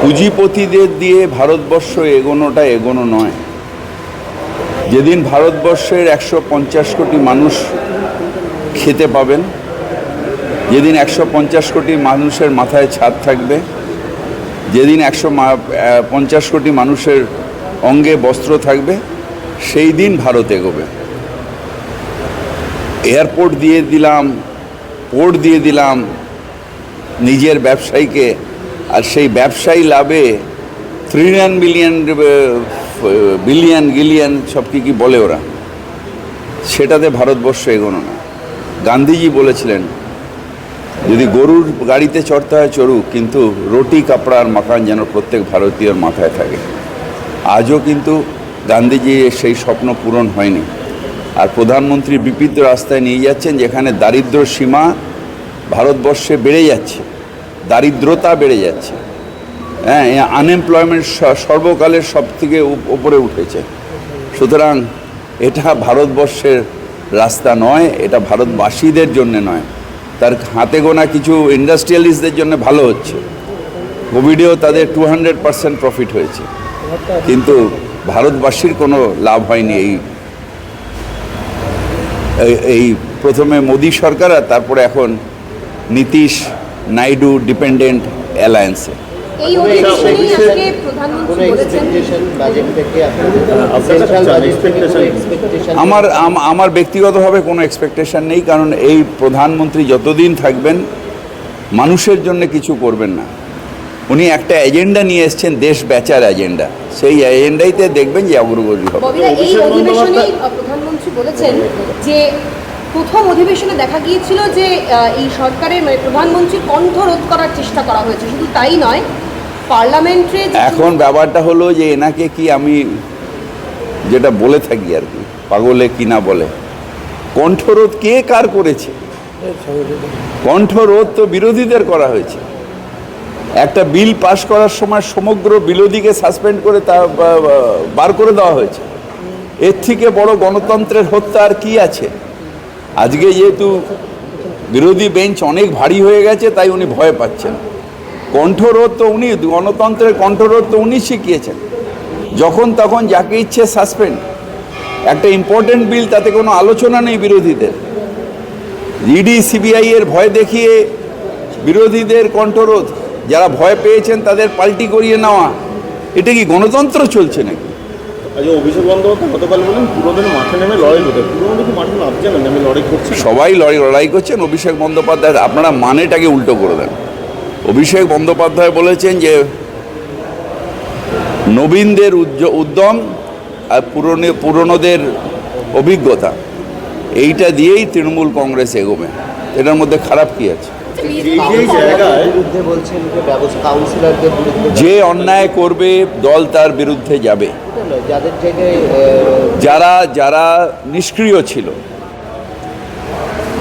পুঁজিপতিদের দিয়ে ভারতবর্ষ এগোনোটা এগোনো নয়। যেদিন ভারতবর্ষের একশো পঞ্চাশ কোটি মানুষ খেতে পাবেন, যেদিন একশো পঞ্চাশ কোটি মানুষের মাথায় ছাদ থাকবে, যেদিন একশো পঞ্চাশ কোটি মানুষের অঙ্গে বস্ত্র থাকবে, সেই দিন ভারত এগোবে। এয়ারপোর্ট দিয়ে দিলাম, পোর্ট দিয়ে দিলাম, নিজের ব্যবসায়ীকে আর সেই ব্যবসায়ী লাভে থ্রিলিয়ন বিলিয়ন বিলিয়ন গিলিয়ন সব কি কি বলে ওরা। সেটাতে ভারতবর্ষ এগোনো না। গান্ধীজি বলেছিলেন, যদি গরুর গাড়িতে চড়তে হয় চড়ুক, কিন্তু রুটি, কাপড় আর যেন প্রত্যেক ভারতীয়র মাথায় থাকে। আজও কিন্তু গান্ধীজি সেই স্বপ্ন পূরণ হয়নি। আর প্রধানমন্ত্রী বিপিত রাস্তায় নিয়ে যাচ্ছেন, যেখানে দারিদ্র সীমা ভারতবর্ষে বেড়ে যাচ্ছে। দারিদ্রতা বেড়ে যাচ্ছে। হ্যাঁ আনএমপ্লয়মেন্ট সর্বকালের সব থেকে উপরে উঠেছে। সুতরাং এটা ভারতবর্ষের রাস্তা নয়, এটা ভারতবাসীদের জন্য নয়। তার হাতে গোনা কিছু ইন্ডাস্ট্রিয়ালিস্টদের জন্য ভালো হচ্ছে। কোভিডেও তাদের টু হান্ড্রেড প্রফিট হয়েছে। কিন্তু ভারতবাসীর কোনো লাভ হয়নি এই- এই প্রথমে মোদী সরকার আর তারপরে এখন নীতিশ নাইডু ডিপেন্ডেন্ট অ্যালায়েন্সে এই আজকে প্রধানমন্ত্রী বলেছেন। বাজেট থেকে আপনারা চান, expectation? আমার আমার ব্যক্তিগতভাবে কোনো এক্সপেকটেশন নেই কারণ এই প্রধানমন্ত্রী যতদিন থাকবেন মানুষের জন্য কিছু করবেন না। উনি একটা এজেন্ডা নিয়ে এসছেন দেশ বেচার এজেন্ডা সেই এজেন্ডাইতে দেখবেন যে অগ্রগতি হবে। প্রধানমন্ত্রী বলেছেন যে প্রথম অধিবেশনে দেখা গিয়েছিল যে এই সরকারের মানে প্রধানমন্ত্রীর কণ্ঠ রোধ করার চেষ্টা করা হয়েছে। শুধু তাই নয়, পার্লামেন্টে এখন ব্যাপারটা হলো যে, এনাকে কি আমি যেটা বলে থাকি আর কি, পাগলে কি না বলে, কণ্ঠরোধ কে কার করেছে? কণ্ঠরোধ তো বিরোধীদের করা হয়েছে। একটা বিল পাশ করার সময় সমগ্র বিরোধীকে সাসপেন্ড করে তা বার করে দেওয়া হয়েছে। এর থেকে বড় গণতন্ত্রের হত্যা আর কি আছে? আজকে যেহেতু বিরোধী বেঞ্চ অনেক ভারী হয়ে গেছে, তাই উনি ভয় পাচ্ছেন। কণ্ঠরোধ তো উনি, গণতন্ত্রের কণ্ঠরোধ তো উনি শিখিয়েছেন। যখন তখন যাকে ইচ্ছে সাসপেন্ড। একটা ইম্পর্টেন্ট বিল তাতে কোনো আলোচনা নেই বিরোধীদের। ইডি সিবিআই এর ভয় দেখিয়ে বিরোধীদের কণ্ঠরোধ, যারা ভয় পেয়েছেন তাদের পাল্টি করিয়ে নেওয়া, এটা কি গণতন্ত্র চলছে নাকি? আজ অভিষেক বন্দ্যোপাধ্যায় গতকাল বলেন পুরোদের মাঠে নেমে লড়াই হতে পুরোনো কি মাঠে নামছে না? নেমে লড়াই করছে সবাই লড়াই লড়াই করছেন। অভিষেক বন্দ্যোপাধ্যায়, আপনারা মানেটাকে উল্টো করে দেন। অভিষেক বন্দ্যোপাধ্যায় বলেছেন যে, নবীনদের উদ্যম আর পুরনো, পুরনোদের অভিজ্ঞতা, এইটা দিয়েই তৃণমূল কংগ্রেস এগোবে। এটার মধ্যে খারাপ কী আছে? যে জায়গায় বিরুদ্ধে বলছেন যে ব্যবস্থা কাউন্সিলরদের বিরুদ্ধে যে অন্যায় করবে দল তার বিরুদ্ধে যাবে। যারা যারা নিষ্ক্রিয় ছিল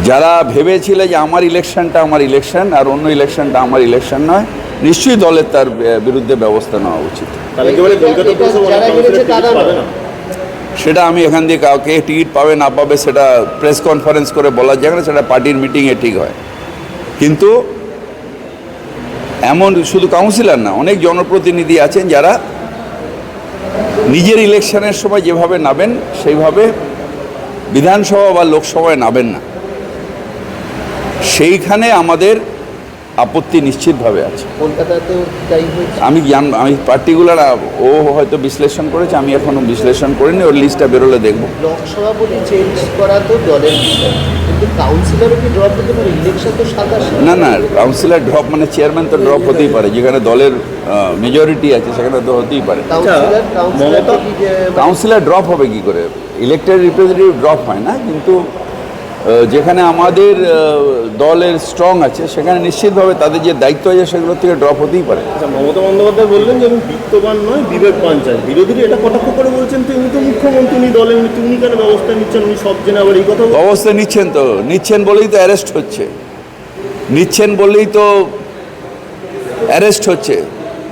যারা ভেবেছিল যে আমার ইলেকশনটা আমার ইলেকশন আর অন্য ইলেকশনটা আমার ইলেকশন নয় নিশ্চয়ই দলের তার বিরুদ্ধে ব্যবস্থা নেওয়া উচিত। সেটা আমি এখান দিয়ে কাউকে টিকিট পাবে না পাবে সেটা প্রেস কনফারেন্স করে বলা যায় না সেটা পার্টির মিটিংয়ে ঠিক হয়। কিন্তু এমন শুধু কাউন্সিলর না অনেক জনপ্রতিনিধি আছেন যারা নিজের ইলেকশনের সময় যেভাবে নাবেন সেইভাবে বিধানসভা বা লোকসভায় নাবেন না। সেইখানে আমাদের আপত্তি নিশ্চিতভাবে আছে। আমি জান আমি পার্টিকুলার ও হয়তো বিশ্লেষণ করেছে আমি এখনও বিশ্লেষণ করিনি ওর লিস্টটা বেরোলে দেখব। লোকসভা বলে চেঞ্জ করা তো দলের বিষয়। না না কাউন্সিলর ড্রপ মানে চেয়ারম্যান তো ড্রপ হতেই পারে। যেখানে দলের মেজরিটি আছে সেখানে তো হতেই পারে। কাউন্সিলর কাউন্সিলর ড্রপ হবে কি করে? ইলেকটেড রিপ্রেজেন্টেটিভ ড্রপ হয় না কিন্তু যেখানে আমাদের দলের স্ট্রং আছে সেখানে নিশ্চিতভাবে তাদের যে দায়িত্ব আছে সেগুলো থেকে ড্রপ হতেই পারে। আচ্ছা মমতা বন্দ্যোপাধ্যায় বললেন যে আমি বিত্তবান নয় বিবেকবান চাই বিরোধীরা এটা কটাক্ষ করে বলছেন? তো উনি তো মুখ্যমন্ত্রী উনি দলে উনি উনি কেন ব্যবস্থা নিচ্ছেন? উনি সব জেনে আবার এই কথা বলছেন? অবস্থা নিচ্ছেন তো। নিচ্ছেন বলেই তো অ্যারেস্ট হচ্ছে। নিচ্ছেন বলেই তো অ্যারেস্ট হচ্ছে।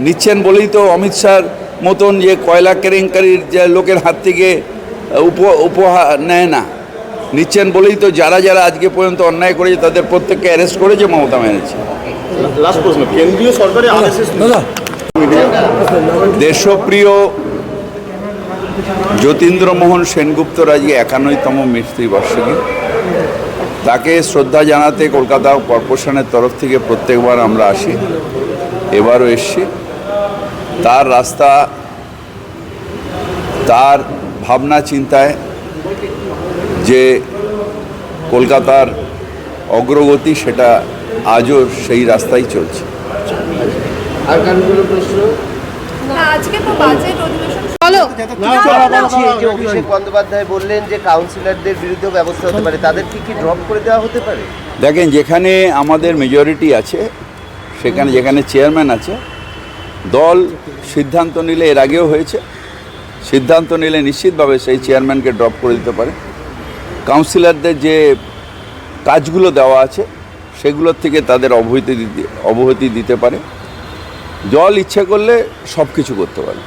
নিচ্ছেন বলেই তো অমিত শাহর মতন যে কয়লা কেলেঙ্কারির যে লোকের হাত থেকে উপ উপহার নেয় না। নিচ্ছেন বলেই তো যারা যারা আজকে পর্যন্ত অন্যায় করেছে তাদের প্রত্যেককে অ্যারেস্ট করেছে মমতা ব্যানার্জি। লাস্ট প্রশ্ন কেন্দ্রীয় সরকারি দেশপ্রিয় যতীন্দ্রমোহন সেনগুপ্তর আজকে একান্নতম মৃত্যুবার্ষিকী তাকে শ্রদ্ধা জানাতে কলকাতা কর্পোরেশনের তরফ থেকে প্রত্যেকবার আমরা আসি এবারও এসছি। তার রাস্তা তার ভাবনা চিন্তায় যে কলকাতার অগ্রগতি সেটা আজও সেই রাস্তায় চলছে। আর কারণ প্রশ্ন? আজকে তো বাজেট অধিবেশন। বলো। বলছি এই যে অভিষেক বন্দ্যোপাধ্যায় বললেন যে কাউন্সিলরদের বিরুদ্ধে ব্যবস্থা হতে পারে তাদের কি কি ড্রপ করে দেওয়া হতে পারে? দেখেন যেখানে আমাদের মেজরিটি আছে সেখানে যেখানে চেয়ারম্যান আছে দল সিদ্ধান্ত নিলে এর আগেও হয়েছে। সিদ্ধান্ত নিলে নিশ্চিতভাবে সেই চেয়ারম্যানকে ড্রপ করে দিতে পারে। কাউন্সিলরদের যে কাজগুলো দেওয়া আছে, সেগুলোর থেকে তাদের অবহিতি দিতে অবহিতি দিতে পারে। জল ইচ্ছে করলে সব কিছু করতে পারে।